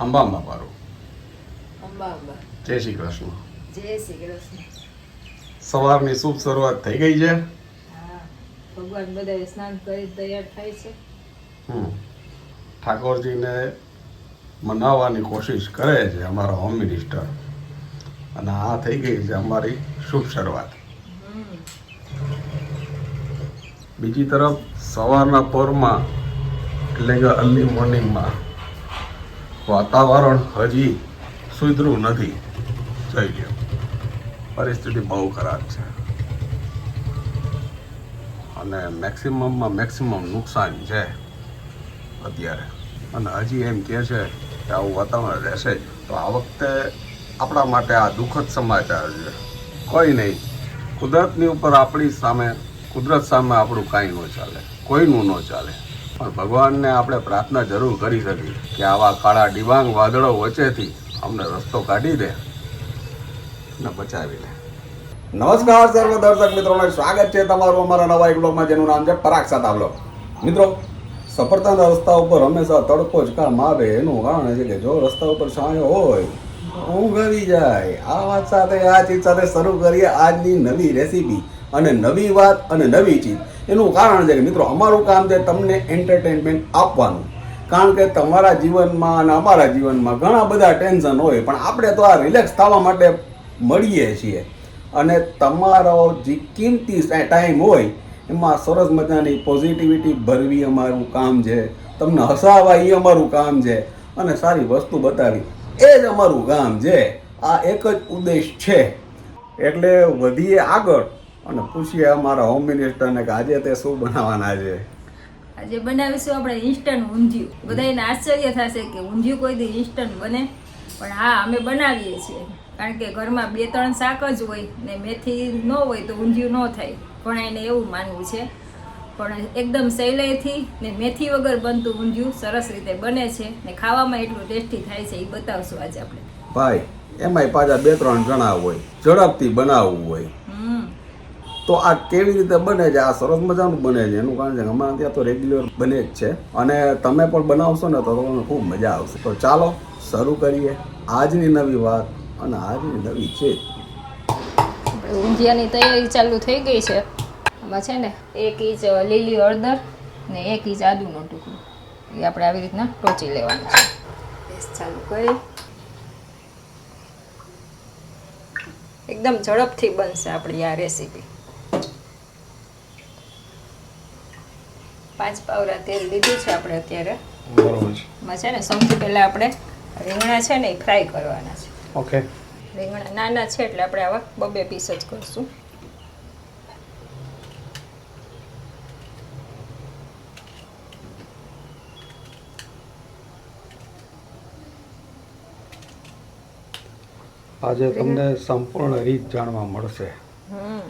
અંબામાં પારું અંબા અંબા. જય શ્રી કૃષ્ણ. જય શ્રી કૃષ્ણ. સવારની શુભ શરૂઆત થઈ ગઈ છે? ભગવાન બધા સ્નાન કરી તૈયાર થાય છે. ઠાકોરજીને મનાવવાની કોશિશ કરે છે અમારા હોમ મિનિસ્ટર. અને આ થઈ ગઈ છે અમારી શુભ શરૂઆત. બીજી તરફ સવારના પોરમાં એટલે કે અર્લી મોર્નિંગમાં વાતાવરણ હજી સુધરું નથી. થઈ ગયું. પરિસ્થિતિ બહુ ખરાબ છે. અને મેક્સિમમમાં મેક્સિમમ નુકસાન છે અત્યારે. અને હજી એમ કહે છે કે આવું વાતાવરણ રહેશે જ. તો આ વખતે આપણા માટે આ દુઃખદ સમાચાર છે. કોઈ નહીં. કુદરતની ઉપર આપણી સામે, કુદરત સામે આપણું કાંઈ ન ચાલે. કોઈનું ન ચાલે. પણ ભગવાનને આપણે પ્રાર્થના જરૂર કરી શકીએ કે આવા કાળા ડિબાંગ વાદળો વચ્ચેથી અમને રસ્તો કાઢી દે ને બચાવી લે. નમસ્કાર સર્વ દર્શક મિત્રોને સ્વાગત છે તમારું અમારા નવા એક બ્લોગમાં જેનું નામ છે પરાગ સાતાવલો મિત્રો સફળતાના રસ્તા ઉપર હંમેશા તડકો જ કામ આવે એનું કારણ છે કે જો રસ્તા ઉપર છાંયો હોય ઊંઘ આવી જાય. આ વાત સાથે આ ચીજ સાથે શરૂ કરીએ આજની નવી રેસીપી. અને નવી વાત અને નવી ચીજ. એનું કારણ છે કે મિત્રો, અમારું કામ છે તમને એન્ટરટેનમેન્ટ આપવાનું. કારણ કે તમારા જીવનમાં અને અમારા જીવનમાં ઘણા બધા ટેન્શન હોય, પણ આપણે તો આ રિલેક્સ થવા માટે મળીએ છીએ. અને તમારો જે કિંમતી ટાઈમ હોય, એમાં સરસ મજાની પોઝિટિવિટી ભરવી અમારું કામ છે. તમને હસાવા એ અમારું કામ છે. અને સારી વસ્તુ બતાવી. એ જ અમારું કામ છે. આ એક જ ઉદ્દેશ છે. એટલે વધીએ આગળ. અને પૂછીએ અમારા હોમ મિનિસ્ટરને કે આજે તે શું બનાવવાના છે? આજે બનાવીશું આપણે ઇન્સ્ટન્ટ ઊંધિયું. બધાને આશ્ચર્ય થશે કે ઊંધિયું કોઈ દી ઇન્સ્ટન્ટ બને. પણ હા અમે બનાવીએ છીએ. કારણ કે ઘરમાં બે ત્રણ શાક જ હોય ને મેથી ન હોય તો ઊંધિયું ન થાય. પણ એને એવું માનવું છે. પણ એકદમ સહેલાઈથી ને મેથી વગર બનતું ઊંધિયું સરસ રીતે બને છે ને ખાવામાં એટલું ટેસ્ટી થાય છે એ બતાવશું આજે આપણે. ભાઈ એમાંય પાછા બે ત્રણ જણા હોય ઝડપથી બનાવવું હોય. તો આ કેવી રીતે બને છે? આ સરસ મજાનું બને છે. એનું કારણ છે અમારા ત્યાં તો રેગ્યુલર બને જ છે. અને તમે પણ બનાવશો ને તો તમને ખૂબ મજા આવશે. તો ચાલો, શરૂ કરીએ આજની નવી વાત અને આજની નવી છે ઊંધિયાની તૈયારી ચાલુ થઈ ગઈ છે. આમાં છે ને એક ઇંચ લીલી હળદર ને એક ઇંચ આદુનો ટુકડો. એ આપણે આવી રીતના ટોચી લેવાનું છે. ચાલુ કરી. એકદમ ઝડપથી બનશે આપણી આ રેસીપી. પાંચ પાવરા તેલ લીધું છે આપણે અત્યારે. બરોબર છે. છે ને સૌથી પહેલાં આપણે રીંગણા છે ને એ ફ્રાય કરવાના છે. ઓકે. રીંગણા નાના છે એટલે આપણે આવા બબે પીસ જ કરશું. આજે તમને સંપૂર્ણ રીત જાણવા મળશે. હમ.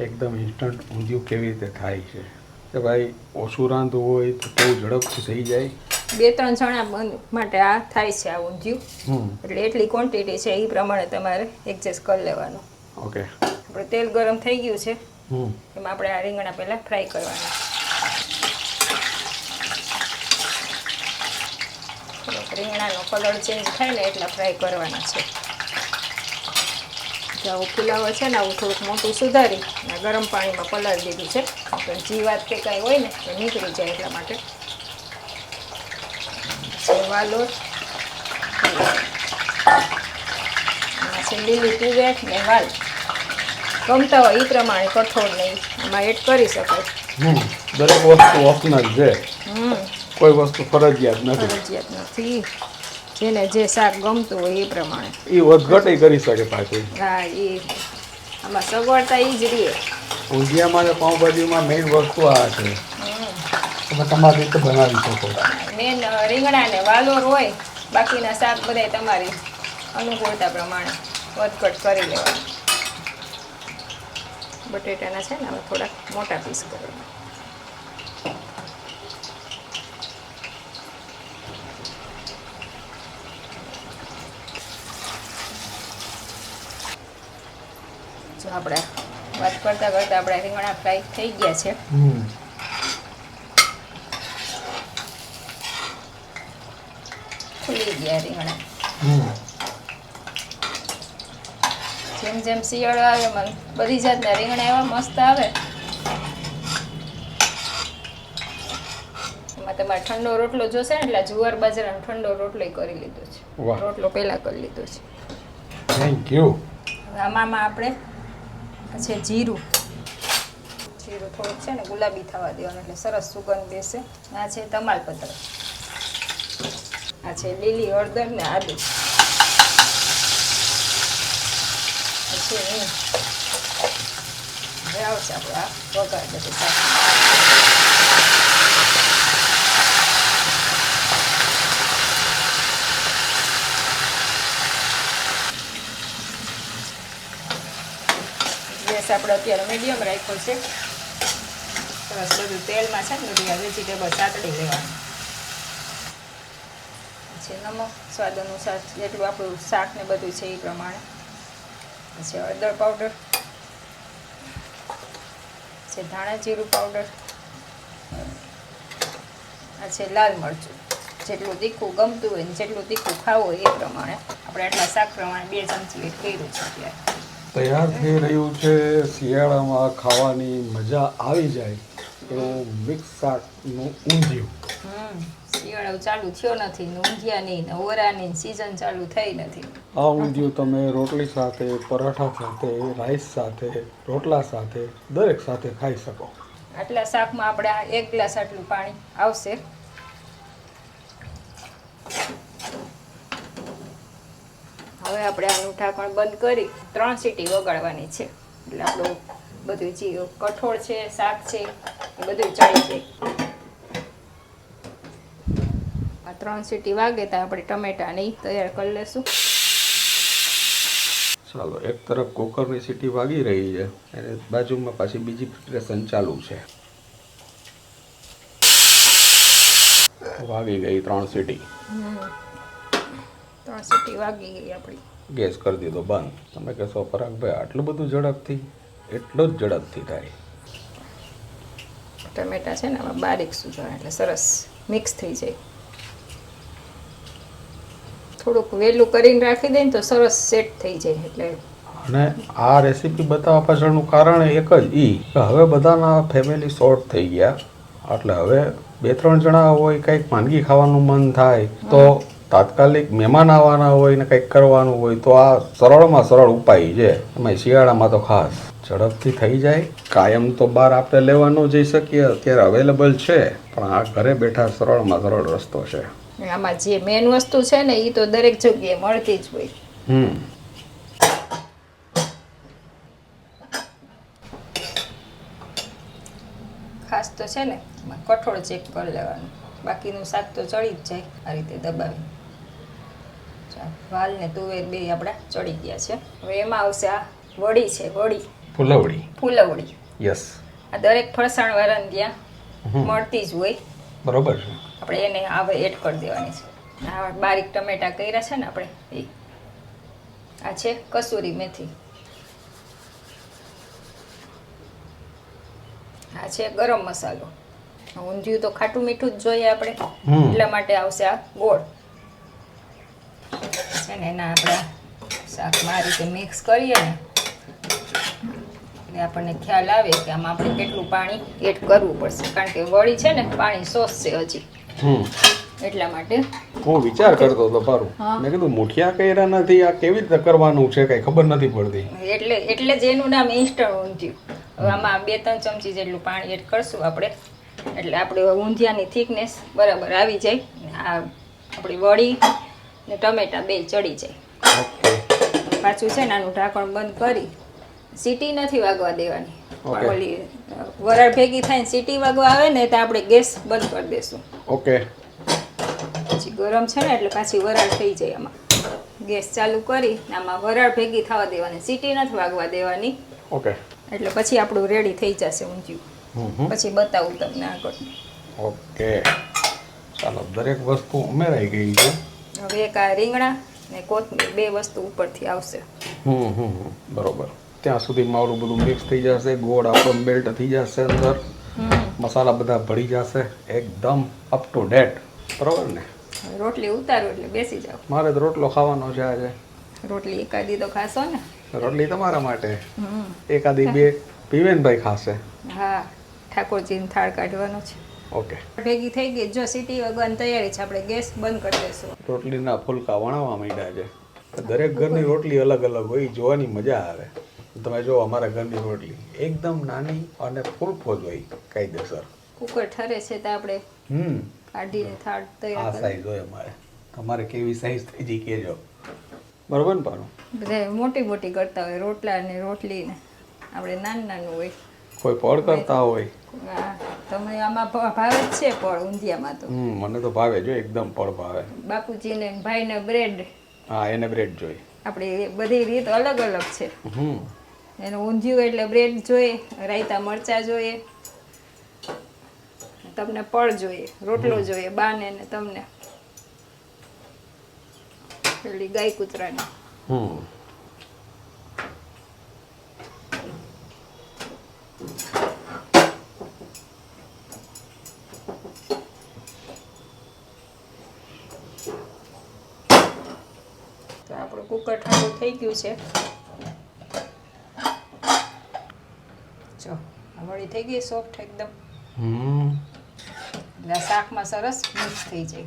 એકદમ ઇન્સ્ટન્ટ ઊંધિયું કેવી રીતે થાય છે. કે ભાઈ ઓછું રાંધવું હોય તો બહુ ઝડપથી થઈ જાય. બે ત્રણ જણા માટે આ થાય છે આ ઊંધિયું. એટલે એટલી ક્વોન્ટિટી છે એ પ્રમાણે તમારે એડજસ્ટ કરી લેવાનું. ઓકે આપણે તેલ ગરમ થઈ ગયું છે. હમ. એમાં આપણે આ રીંગણા પહેલાં ફ્રાય કરવાના. રીંગણાનો કલર ચેન્જ થાય ને એટલા ફ્રાય કરવાના છે. આવું ફુલાવર છે ને આવું થોડુંક મોટું સુધારી અને ગરમ પાણીમાં પલાળી દીધું છે. તો જીવાત કે કાંઈ હોય ને તો નીકળી જાય એટલા માટે. સેવા લોટ. છે લીલી તુવેર ને વાલ. ગમતા હોય એ પ્રમાણે કઠોળ નહીં એમાં એડ કરી શકાય. દરેક વસ્તુ ઓપ્શનલ છે. કોઈ વસ્તુ ફરજિયાત નથી. ફરજિયાત નથી. જેને જે શાક ગમતું હોય એ પ્રમાણે. એ વધઘટ કરી શકે પાછું. હા એ આમાં સગવડતા એ જ રહે. ઊંધિયામાં ને પાઉંભાજીમાં મેઇન વસ્તુ આ છે. તમે તમારી રીતે બનાવી શકો. મેન રીંગણા ને વાલોર હોય બાકીના શાક બધાય તમારી અનુકૂળતા પ્રમાણે વધઘટ કરી લેવા બટેટાના છે ને હવે થોડાક મોટા પીસ કરવાના આપણે વાત કરતા કરતા આપણા રીંગણા ફ્રાય થઈ ગયા છે. ખુલી ગયા રીંગણા જેમ જેમ શિયાળો આવે એમ બધી જાતના રીંગણા એવા મસ્ત આવે. એમાં તમારે ઠંડો રોટલો જોશે ને એટલે જુવાર બાજરાનો ઠંડો રોટલો કરી લીધો છે. રોટલો પહેલા કરી લીધો છે. થેન્ક યુ આમાં આપણે છે જીરું. જીરું થોડુંક છે ને ગુલાબી થવા દેવાનું એટલે સરસ સુગંધ બેસે. આ છે તમાલપત્ર આ છે લીલી હળદર ને આદુ. છે હવે આવશે આપણે આ વઘાર બધું આપણે અત્યારે મીડિયમ રાખ્યો છે. સરસ બધું તેલમાં છે ને બધી વેજીટેબલ સાતડી લેવાનું. પછી નમક સ્વાદ અનુસાર જેટલું આપણું શાક ને બધું છે એ પ્રમાણે. પછી હળદર પાવડર છે ધાણા જીરું પાવડર આ લાલ મરચું. જેટલું તીખું ગમતું હોય ને જેટલું તીખું ખાવું હોય એ પ્રમાણે. આપણે આટલા શાક પ્રમાણે બે ચમચી કર્યું છે અત્યારે. તૈયાર થઈ રહ્યું છે. શિયાળામાં ખાવાની મજા આવી જાય એવું મિક્સ શાકનું ઊંધિયું. શિયાળો ચાલુ થયો નથી ઊંધિયાની ને ઓરાની સિઝન ચાલુ થઈ નથી. આ ઊંધિયું તમે રોટલી સાથે પરાઠા સાથે રાઈસ સાથે રોટલા સાથે દરેક સાથે ખાઈ શકો. આટલા શાકમાં આપણે એક ગ્લાસ આટલું પાણી આવશે. હવે આપણે આનું ઢાંકણ બંધ કરી ત્રણ સીટી વગાડવાની છે. એટલે આપણું બધું જે કઠોળ છે શાક છે એ બધું ચડી જાય આ ત્રણ સીટી વાગે તો આપણે ટમેટાની તૈયાર કરી લેશું. ચાલો એક તરફ કુકરની સીટી વાગી રહી છે અને બાજુમાં પાછી બીજી પ્રિપરેશન ચાલુ છે. વાગી ગઈ ત્રણ સીટી. ત્રણ સીટી વાગી ગઈ આપણી. ગેસ કરી દીધો બંધ. તમે કહેશો પરાગભાઈ આટલું બધું ઝડપથી? એટલો જ ઝડપથી થાય. ટમેટા છે ને આમાં બારીક સુધારા એટલે સરસ મિક્સ થઈ જાય. થોડુંક વહેલું કરીને રાખી દે ને તો સરસ સેટ થઈ જાય એટલે અને આ રેસીપી બતાવવા પાછળનું કારણ એક જ ઈ કે હવે બધાના ફેમિલી શોર્ટ થઈ ગયા. એટલે હવે બે ત્રણ જણા હોય કંઈક વાનગી ખાવાનું મન થાય તો તાત્કાલિક મહેમાન આવવાના હોય ને કંઈક કરવાનું હોય તો આ સરળમાં સરળ ઉપાય છે. એમાં શિયાળામાં તો ખાસ ઝડપથી થઈ જાય. કાયમ તો બહાર આપણે લેવાનો જઈ શકીએ અત્યારે અવેલેબલ છે પણ આ ઘરે બેઠા સરળમાં સરળ રસ્તો છે. આમાં જે મેન વસ્તુ છે ને એ તો દરેક જગ્યાએ મળતી જ હોય. હમ. ખાસ તો છે ને કઠોળ ચેક કરી લેવાનું. બાકીનું શાક તો ચડી જ જાય આ રીતે દબાવી. વાલ ને તુવેર બે આપણા ચડી ગયા છે. હવે એમાં આવશે આ વડી છે વડી. ફૂલવડી. ફૂલવડી. યસ. આ દરેક ફરસાણ વાળાને ત્યાં મળતી જ હોય. બરોબર છે. આપણે એને હવે એડ કરી દેવાની છે. આ બારીક ટમેટા કર્યા છે ને આપણે એ. આ છે કસૂરી મેથી. આ છે ગરમ મસાલો. ઊંધિયું તો ખાટું મીઠું જ જોઈએ આપણે. એટલા માટે આવશે આ ગોળ. એના આપણે શાકમાં આ રીતે મિક્સ કરીએ ને એટલે આપણને ખ્યાલ આવે કે આમાં આપણે કેટલું પાણી એડ કરવું પડશે. કારણ કે વળી છે ને પાણી શોષશે હજી. હમ. એટલા માટે હું વિચાર કરતો હતો પારું. મેં કીધું મુઠિયા કર્યા નથી આ કેવી રીતે કરવાનું છે કઈ ખબર નથી પડતી. એટલે એટલે જ એનું નામ ઇન્સ્ટન્ટ ઊંધિયું. હવે આમાં બે ત્રણ ચમચી જેટલું પાણી એડ કરશું આપણે. એટલે આપણે ઊંધિયાની થિકનેસ બરાબર આવી જાય. આ આપણી વડી ને ટમેટા બે ચડી જાય. પાછું છે ને આનું ઢાંકણ બંધ કરી સીટી નથી વાગવા દેવાની. ઓલી વરાળ ભેગી થાય ને સીટી વાગવા આવે ને તો આપણે ગેસ બંધ કરી દેશું. ઓકે. પછી ગરમ છે ને એટલે પાછી વરાળ થઈ જાય આમાં. ગેસ ચાલુ કરી આમાં વરાળ ભેગી થવા દેવાની. સીટી નથી વાગવા દેવાની. ઓકે. એટલે પછી આપણું રેડી થઈ જશે ઊંધિયું. પછી બતાવું તમને આગળ. ઓકે. ચાલો દરેક વસ્તુ ઉમેરાઈ ગઈ છે. હવે એક આ રીંગણા ને કોથમીર બે વસ્તુ ઉપરથી આવશે. હમ હમ. બરોબર. ત્યાં સુધીમાં ઓલું બધું મિક્સ થઈ જશે ગોળ આપણો મેલ્ટ થઈ જશે અંદર. મસાલા બધા ભળી જશે. એકદમ અપ ટુ ડેટ બરોબર ને? રોટલી ઉતારો એટલે બેસી જાવ મારે તો રોટલો ખાવાનો છે આજે. રોટલી એકાદી તો ખાશો ને? રોટલી તમારા માટે? હમ. એકાદી બે પીવેનભાઈ ખાશે. હા ઠાકોરજીને થાળ કાઢવાનો છે. ઓકે. ભેગી થઈ ગઈ જો સીટી વગવાની તૈયારી છે આપણે ગેસ બંધ કરી દઈશું રોટલીના ફુલકા વણાવવા માંડ્યા છે. દરેક ઘરની રોટલી અલગ અલગ હોય જોવાની મજા આવે. તમે જો અમારા ઘરની રોટલી એકદમ નાની અને ફૂલફો જ હોય કાયદેસર. કુકર ઠરે છે તો આપણે હમ. કાઢીને થાળ તૈયાર આ સાઈઝ હોય અમારે. તમારે કેવી સાઈઝ થઈ જઈ કહેજો. બરોબર ને પાનું બધા મોટી મોટી કરતા હોય રોટલા ને રોટલી ને આપણે નાનું નાનું હોય. કોઈ પડ કરતા હોય. તમે આમાં ભાવે જ છે પણ ઊંધિયામાં તો. મને તો ભાવે જો એકદમ પડ ભાવે. બાપુજીને ભાઈને બ્રેડ હા એને બ્રેડ જોઈ આપણે બધી રીત અલગ અલગ છે. એનું ઊંધિયું એટલે બ્રેડ જોઈએ રાયતા મરચાં જોઈએ તમને પળ જોઈએ રોટલો જોઈએ બાને ને તમને. પેલી ગાય કૂતરાની. હમ તો આપણું કુકર ઠંડુ થઈ ગયું છે. જો વળી થઈ ગઈ સોફ્ટ એકદમ. હમ. એટલે શાકમાં સરસ મિક્સ થઈ જાય.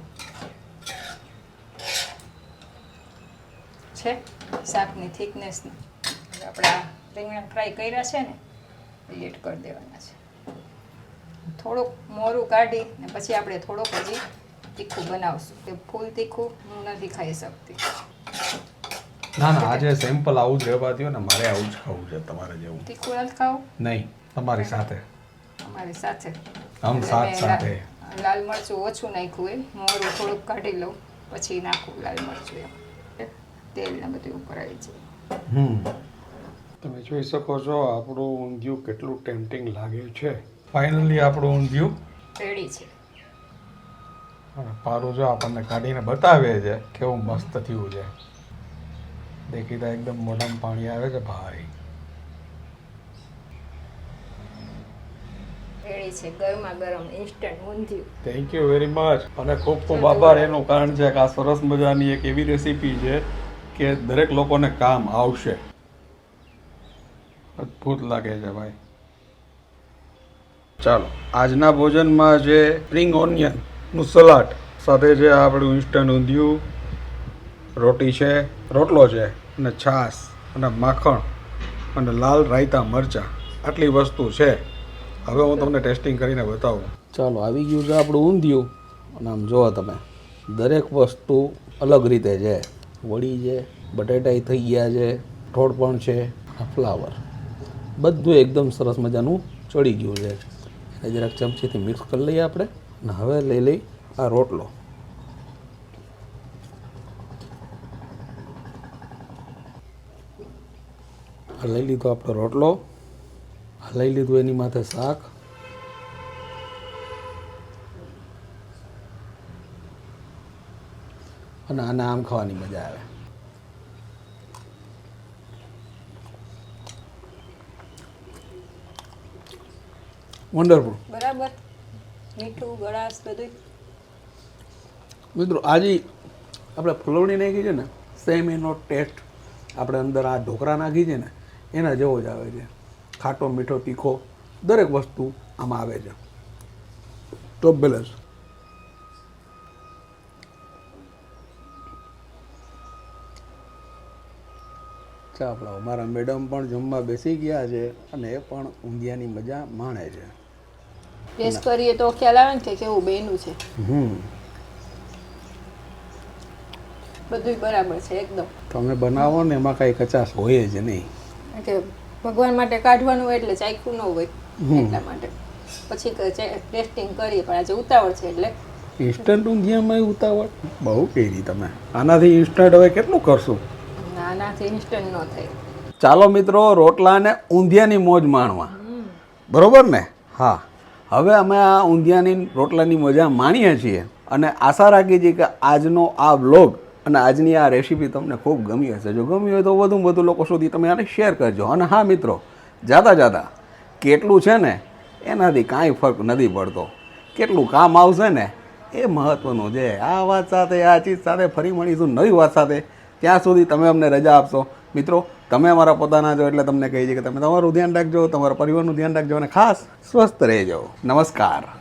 છે? શાકની થિકનેસને આપણે રીંગણા ફ્રાય કર્યા છે ને એ કરી દેવાના છે. થોડુંક મોરું કાઢી ને પછી આપણે થોડોક હજી તીખું બનાવશું. કે ફૂલ તીખું હું નથી ખાઈ શકતી. ના ના આજે સેમ્પલ આવું જ રહેવા દો ને મારે આવું જ ખાવું છે તમારે જેવું. તીખું ખાવ? નહીં તમારી સાથે. અમારી સાથે. આમ સાથ. સાથે લાલ મરચું ઓછું નાખ્યું હોય મોરું થોડુંક કાઢી લઉં પછી નાખું લાલ મરચું એમ. તેલ ને બધું ઉપર આવી જાય. હમ. તમે જોઈ શકો છો આપણું ઊંધિયું કેટલું ટેમ્પટિંગ લાગે છે. ફાઇનલી આપણું ઊંધિયું રેડી છે. પારું જો આપણને કાઢીને બતાવે છે કેવું મસ્ત થયું છે. દેખીતા એકદમ મોઢામાં પાણી આવે છે ભાઈ. રેડી છે ગરમા ગરમ instant undhiyu. Thank you very much અને ખૂબ ખૂબ આભાર એનું કારણ છે કે આ સરસ મજાની એક એવી રેસીપી છે કે દરેક લોકોને કામ આવશે. અદ્ભુત લાગે છે ભાઈ. ચાલો આજના ભોજનમાં જે સ્પ્રિંગ ઓનિયનનું સલાડ સાથે જે આપણું ઇન્સ્ટન્ટ ઊંધિયું રોટી છે, રોટલો છે અને છાશ અને માખણ અને લાલ રાયતા મરચાં, આટલી વસ્તુ છે. હવે હું તમને ટેસ્ટિંગ કરીને બતાવું. ચાલો, આવી ગયું છે આપણું ઊંધિયું. અને આમ જુઓ તમે, દરેક વસ્તુ અલગ રીતે છે. વડી છે બટેટાઈ થઈ ગયા છે ઠોળ પણ છે ફ્લાવર. બધું એકદમ સરસ મજાનું ચડી ગયું છે. એને જરાક ચમચીથી મિક્સ કરી લઈએ આપણે. અને હવે લઈ લઈ આ રોટલો. લઈ લીધો આપણો રોટલો. આ લઈ લીધું એની માથે શાક. અને આને આમ ખાવાની મજા આવે. વન્ડરફુલ બરાબર. મીઠું ગળાશ બધું મિત્રો આજે આપણે ફૂલવણી નાખી છે ને સેમ એનો ટેસ્ટ આપણે અંદર આ ઢોકળા નાખી છે ને એના જેવો જ આવે છે. ખાટો મીઠો તીખો દરેક વસ્તુ આમાં આવે છે. ટોપ બેલેન્સ ચાલો મારા મેડમ પણ જમવા બેસી ગયા છે અને એ પણ ઊંધિયાની મજા માણે છે. ટેસ્ટ કરીએ તો ખ્યાલ આવે ને કે કેવું બેનું છે. હમ. બધું બરાબર છે એકદમ. તમે બનાવો ને એમાં કાંઈ કચાશ હોય જ નહીં. કે ભગવાન માટે કાઢવાનું હોય એટલે ચાખ્યું ન હોય. એટલા માટે. પછી ટેસ્ટિંગ કરીએ પણ આજે ઉતાવળ છે એટલે. ઇન્સ્ટન્ટ ઊંધિયામાં ઉતાવળ? બહુ કરી તમે. આનાથી ઇન્સ્ટન્ટ હવે કેટલું કરશું? આનાથી ઇન્સ્ટન્ટ ન થાય. ચાલો મિત્રો રોટલા અને ઊંધિયાની મોજ માણવા. બરોબર ને? હા. હવે અમે આ ઊંધિયાની રોટલાની મજા માણીએ છીએ. અને આશા રાખીએ છીએ કે આજનો આ વ્લોગ અને આજની આ રેસીપી તમને ખૂબ ગમી હશે. જો ગમી હોય તો વધુ વધુ લોકો સુધી તમે આને શેર કરજો. અને હા મિત્રો, જાતા જાતા કેટલું છે ને, એનાથી કાંઈ ફરક નથી પડતો. કેટલું કામ આવશે ને, એ મહત્વનું છે. આ વાત સાથે, આ ચીજ સાથે ફરી મળીશું નવી વાત સાથે. ત્યાં સુધી તમે અમને રજા આપશો. મિત્રો, તમે અમારા પોતાના છો એટલે તમને કહી છીએ કે તમે તમારું ધ્યાન રાખજો, તમારા પરિવારનું ધ્યાન રાખજો અને ખાસ સ્વસ્થ રહેજો. નમસ્કાર.